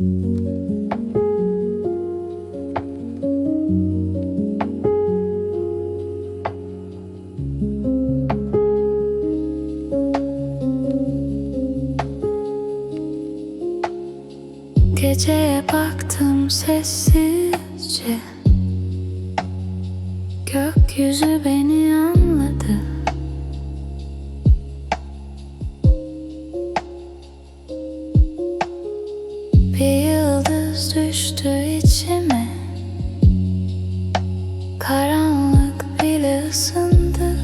Geceye baktım sessizce. Gökyüzü beni Karanlık bile ısındı.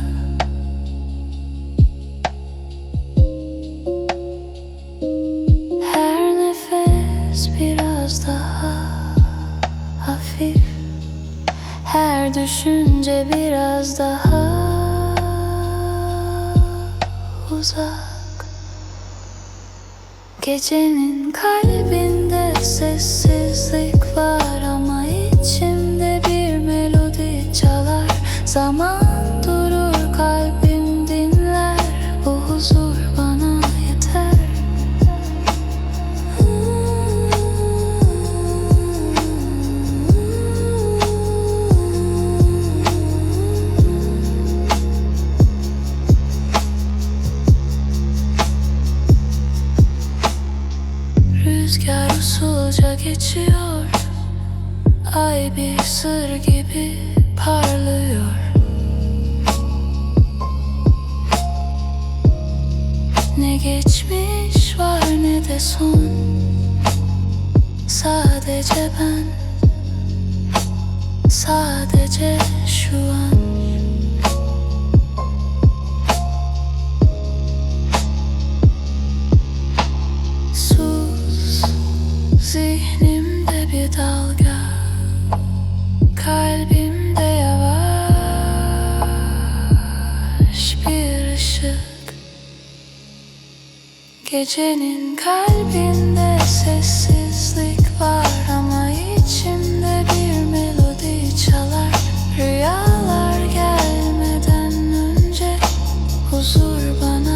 Her nefes biraz daha hafif. Her düşünce biraz daha uzak. Gecenin kalbinde sessizlik Rüzgar usulca geçiyor. Ay bir sır gibi parlıyor. Ne geçmiş var ne de son. Sadece ben Sadece şu an Zihnimde bir dalga Kalbimde yavaş bir ışık. Gecenin kalbinde sessizlik var Ama içimde bir melodi çalar. Rüyalar gelmeden önce huzur bana